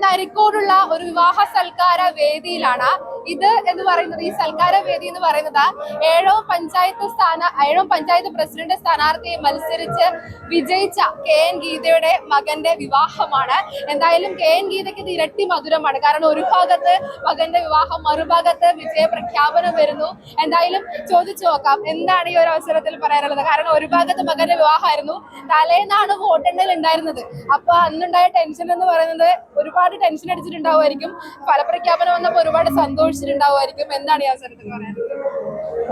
നരിക്കോടുള്ള ഒരു വിവാഹ സൽക്കാര വേദിയിലാണ് ഇത് എന്ന് പറയുന്നത് ഈ സൽക്കാര വേദി എന്ന് പറയുന്നത് ഏഴോ പഞ്ചായത്ത് സ്ഥാന ഏഴോ പഞ്ചായത്ത് പ്രസിഡന്റ് സ്ഥാനാർത്ഥിയെ മത്സരിച്ച് വിജയിച്ച കെ എൻ ഗീതയുടെ മകന്റെ വിവാഹമാണ്. എന്തായാലും കെ എൻ ഗീതയ്ക്ക് ഇത് ഇരട്ടി മധുരമാണ്. കാരണം ഒരു ഭാഗത്ത് മകന്റെ വിവാഹം മറുഭാഗത്ത് വിജയ പ്രഖ്യാപനം വരുന്നു. എന്തായാലും ചോദിച്ചു നോക്കാം എന്താണ് ഈ ഒരു അവസരത്തിൽ പറയാനുള്ളത്? കാരണം ഒരു ഭാഗത്ത് മകന്റെ വിവാഹമായിരുന്നു തലേന്നാണ് വോട്ടെണ്ണൽ ഉണ്ടായിരുന്നത്. അപ്പൊ അന്നുണ്ടായ ടെൻഷൻ എന്ന് പറയുന്നത് ഒരുപാട് ടെൻഷൻ അടിച്ചിട്ടുണ്ടാവുമായിരിക്കും. ഫലപ്രഖ്യാപനം വന്നപ്പോൾ ഒരുപാട് സന്തോഷിച്ചിട്ടുണ്ടാവുമായിരിക്കും എന്താണ് ഈ അവസരത്തിൽ പറയാനുള്ളത്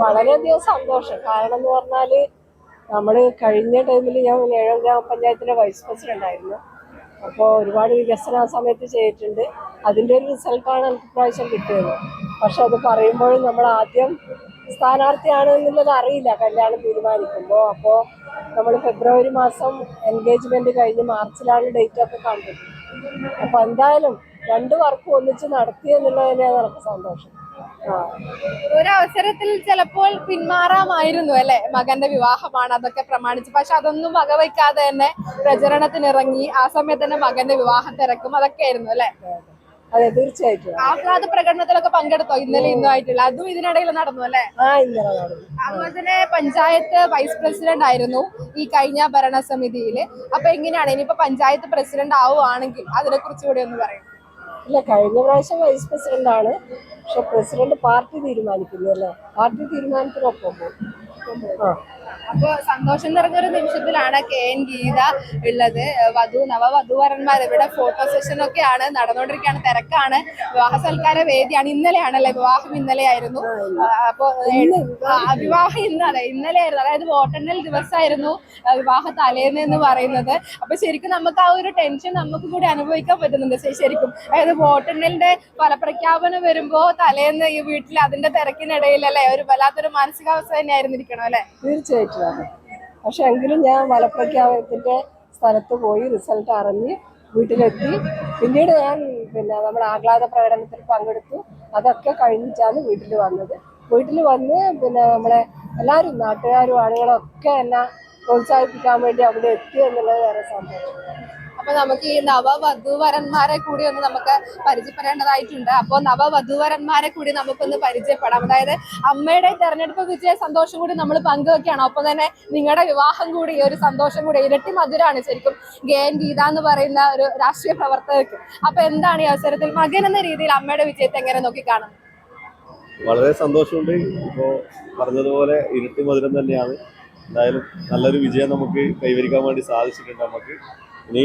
വളരെയധികം സന്തോഷം. കാരണം എന്ന് പറഞ്ഞാൽ നമ്മൾ കഴിഞ്ഞ ടൈമിൽ ഞാൻ ഏഴാം ഗ്രാമപഞ്ചായത്തിലെ വൈസ് പ്രസിഡന്റ് ആയിരുന്നു. അപ്പോൾ ഒരുപാട് വികസനം ആ സമയത്ത് ചെയ്തിട്ടുണ്ട്. അതിന്റെ ഒരു റിസൾട്ടാണ് എനിക്ക് പ്രാവശ്യം കിട്ടിയത്. പക്ഷെ അത് പറയുമ്പോഴും നമ്മൾ ആദ്യം സ്ഥാനാർത്ഥിയാണ് എന്നുള്ളത് അറിയില്ല. കല്യാണം തീരുമാനിക്കുമ്പോൾ അപ്പോൾ നമ്മൾ ഫെബ്രുവരി മാസം എൻഗേജ്മെന്റ് കഴിഞ്ഞ് മാർച്ചിലാണ് ഡേറ്റ് ഒക്കെ കണ്ടത്. അപ്പോൾ എന്തായാലും രണ്ട് വർക്കും ഒന്നിച്ച് നടത്തി എന്നുള്ളത് തന്നെയാണ് നമുക്ക് സന്തോഷം. ഒരവസരത്തിൽ ചിലപ്പോൾ പിന്മാറാമായിരുന്നു അല്ലെ? മകന്റെ വിവാഹമാണ് അതൊക്കെ പ്രമാണിച്ച്. പക്ഷെ അതൊന്നും വകവയ്ക്കാതെ തന്നെ പ്രചരണത്തിനിറങ്ങി ആ സമയത്ത് തന്നെ മകന്റെ വിവാഹം തിരക്കും അതൊക്കെ ആയിരുന്നു അല്ലെ? അതെ തീർച്ചയായിട്ടും. ആഹ്ലാദ പ്രകടനത്തിലൊക്കെ പങ്കെടുത്തോ? ഇന്നലെ ഇന്നും ആയിട്ടില്ല അതും ഇതിനിടയിൽ നടന്നു അല്ലെ? അതുപോലെ തന്നെ പഞ്ചായത്ത് വൈസ് പ്രസിഡന്റ് ആയിരുന്നു ഈ കഴിഞ്ഞ ഭരണസമിതിയിൽ അപ്പൊ എങ്ങനെയാണ്? ഇനിയിപ്പോ പഞ്ചായത്ത് പ്രസിഡന്റ് ആവുകയാണെങ്കിൽ അതിനെ കുറിച്ച് കൂടി ഒന്ന് പറയും. ഇല്ല കഴിഞ്ഞ പ്രാവശ്യം വൈസ് പ്രസിഡന്റ് ആണ്. പക്ഷെ പ്രസിഡന്റ് പാർട്ടി തീരുമാനിക്കുന്നു അല്ലേ? പാർട്ടി തീരുമാനത്തിനൊപ്പം ആ. അപ്പൊ സന്തോഷം നിറഞ്ഞൊരു നിമിഷത്തിലാണ് കെ എൻ ഗീത ഉള്ളത്. വധു നവവധുവരന്മാർ ഇവിടെ ഫോട്ടോ സെഷൻ ഒക്കെയാണ് നടന്നുകൊണ്ടിരിക്കുകയാണ്. തിരക്കാണ്. വിവാഹ സൽക്കാര വേദിയാണ്. ഇന്നലെയാണല്ലേ? വിവാഹം ഇന്നലെ ആയിരുന്നു അപ്പൊ വിവാഹം ഇന്ന് ഇന്നലെ ആയിരുന്നു അതായത് വോട്ടെണ്ണൽ ദിവസമായിരുന്നു വിവാഹ തലേന്ന് എന്ന് പറയുന്നത്. അപ്പൊ ശരിക്കും നമുക്ക് ആ ഒരു ടെൻഷൻ നമുക്ക് കൂടി അനുഭവിക്കാൻ പറ്റുന്നുണ്ട്. ശരിക്കും. അതായത് വോട്ടെണ്ണലിന്റെ ഫലപ്രഖ്യാപനം വരുമ്പോ തലേന്ന് ഈ വീട്ടിൽ അതിന്റെ തിരക്കിനിടയിൽ അല്ലെ ഒരു വല്ലാത്തൊരു മാനസികാവസ്ഥ തന്നെ ആയിരുന്നിരിക്കണം അല്ലെ? തീർച്ചയായിട്ടും. അതെ പക്ഷെ എങ്കിലും ഞാൻ വലപ്രഖ്യാപനത്തിന്റെ സ്ഥലത്ത് പോയി റിസൾട്ട് അറിഞ്ഞ് വീട്ടിലെത്തി. പിന്നീട് ഞാൻ പിന്നെ നമ്മുടെ ആഹ്ലാദ പ്രകടനത്തിൽ പങ്കെടുത്തു. അതൊക്കെ കഴിഞ്ഞിട്ടാണ് വീട്ടിൽ വന്നത്. വീട്ടിൽ വന്ന് പിന്നെ നമ്മളെ എല്ലാവരും നാട്ടുകാരും ആളുകളൊക്കെ എന്നെ പ്രോത്സാഹിപ്പിക്കാൻ വേണ്ടി അവിടെ എത്തി എന്നുള്ളത് വേറെ സന്തോഷം അപ്പൊ നമുക്ക് ഈ നവവധൂവരന്മാരെ കൂടി ഒന്ന് നമുക്ക് പരിചയപ്പെടേണ്ടതായിട്ടുണ്ട്. അപ്പോൾ നവവധൂവരന്മാരെ കൂടി നമുക്കൊന്ന് പരിചയപ്പെടാം. അതായത് അമ്മയുടെ തെരഞ്ഞെടുപ്പ് വിജയ സന്തോഷം കൂടി നമ്മൾ പങ്കുവെക്കുകയാണ്. ഒപ്പം തന്നെ നിങ്ങളുടെ വിവാഹം കൂടി ഒരു സന്തോഷം കൂടി. ഇരട്ടി മധുരാണ് ശരിക്കും ഗേൻ ഗീത എന്ന് പറയുന്ന ഒരു രാഷ്ട്രീയ പ്രവർത്തകർക്ക്. അപ്പൊ എന്താണ് ഈ അവസരത്തിൽ മകൻ എന്ന രീതിയിൽ അമ്മയുടെ വിജയത്തെ എങ്ങനെ നോക്കിക്കാണുന്നത് വളരെ സന്തോഷമുണ്ട്. ഇപ്പോൾ പറഞ്ഞതുപോലെ ഇരട്ടി മധുരം തന്നെയാണ്. എന്തായാലും നല്ലൊരു വിജയം നമുക്ക് കൈവരിക്കാൻ വേണ്ടി സാധിച്ചിട്ടുണ്ട് നമുക്ക്. ഇനി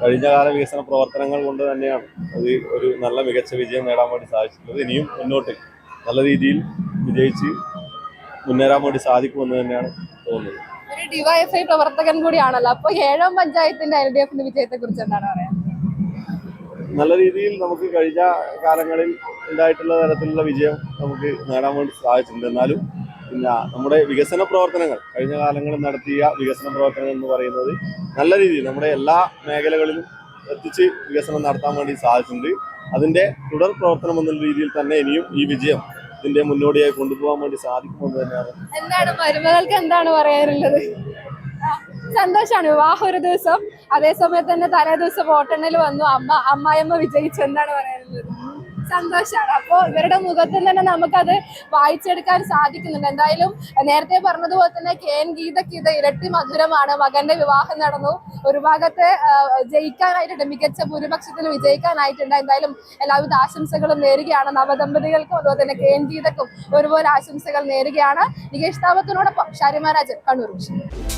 കഴിഞ്ഞ കാല വികസന പ്രവർത്തനങ്ങൾ കൊണ്ട് തന്നെയാണ് അത് ഒരു നല്ല മികച്ച വിജയം നേടാൻ വേണ്ടി സാധിച്ചിട്ടുള്ളത്. ഇനിയും മുന്നോട്ട് നല്ല രീതിയിൽ വിജയിച്ച് മുന്നേറാൻ വേണ്ടി സാധിക്കുമെന്ന് തന്നെയാണ് തോന്നുന്നത്. ഒരു ഡിവൈഎഫ്ഐ പ്രവർത്തകൻ കൂടിയാണല്ലോ. അപ്പൊ ഏഴാം പഞ്ചായത്തിന്റെ എൽ ഡി എഫിന്റെ വിജയത്തെ കുറിച്ച് എന്താണ് പറയാ നല്ല രീതിയിൽ നമുക്ക് കഴിഞ്ഞ കാലങ്ങളിൽ ഉണ്ടായിട്ടുള്ള തരത്തിലുള്ള വിജയം നമുക്ക് നേടാൻ വേണ്ടി സാധിച്ചിട്ടുണ്ട്. എന്നാലും പിന്നെ നമ്മുടെ വികസന പ്രവർത്തനങ്ങൾ കഴിഞ്ഞ കാലങ്ങളിൽ നടത്തിയ വികസന പ്രവർത്തനങ്ങൾ എന്ന് പറയുന്നത് നല്ല രീതിയിൽ നമ്മുടെ എല്ലാ മേഖലകളിലും എത്തിച്ച് വികസനം നടത്താൻ വേണ്ടി സാധിച്ചിട്ടുണ്ട്. അതിന്റെ തുടർ പ്രവർത്തനം എന്നുള്ള രീതിയിൽ തന്നെ ഇനിയും ഈ വിജയം ഇതിന്റെ മുന്നോടിയായി കൊണ്ടുപോകാൻ വേണ്ടി സാധിക്കുമെന്ന് തന്നെയാണ്. എന്താണ് മരുമകൾക്ക് എന്താണ് പറയാനുള്ളത്? സന്തോഷമാണ് വിവാഹം ഒരു ദിവസം അതേസമയത്ത് തന്നെ തലേ ദിവസം വോട്ടെണ്ണൽ വന്നു. അമ്മ അമ്മായിയമ്മ വിജയിച്ചു. എന്താണ് പറയാനുള്ളത്? സന്തോഷാണ്. അപ്പോ ഇവരുടെ മുഖത്ത് തന്നെ നമുക്കത് വായിച്ചെടുക്കാൻ സാധിക്കുന്നുണ്ട്. എന്തായാലും നേരത്തെ പറഞ്ഞതുപോലെ തന്നെ കെ എൻ ഗീതയ്ക്ക് ഇത് ഇരട്ടി മധുരമാണ്. മകന്റെ വിവാഹം നടന്നു. ഒരു ഭാഗത്ത് ജയിക്കാനായിട്ടുണ്ട്. മികച്ച ഭൂരിപക്ഷത്തിൽ വിജയിക്കാനായിട്ടുണ്ട്. എന്തായാലും എല്ലാവിധ ആശംസകളും നേരുകയാണ്. നവദമ്പതികൾക്കും അതുപോലെ തന്നെ കെ എൻ ഗീതക്കും ഒരുപോലെ ആശംസകൾ നേരുകയാണ്. നികേഷ് താപത്തിനോടൊപ്പം ഷാരിമാരാജൻ കണ്ണൂർ വിഷയം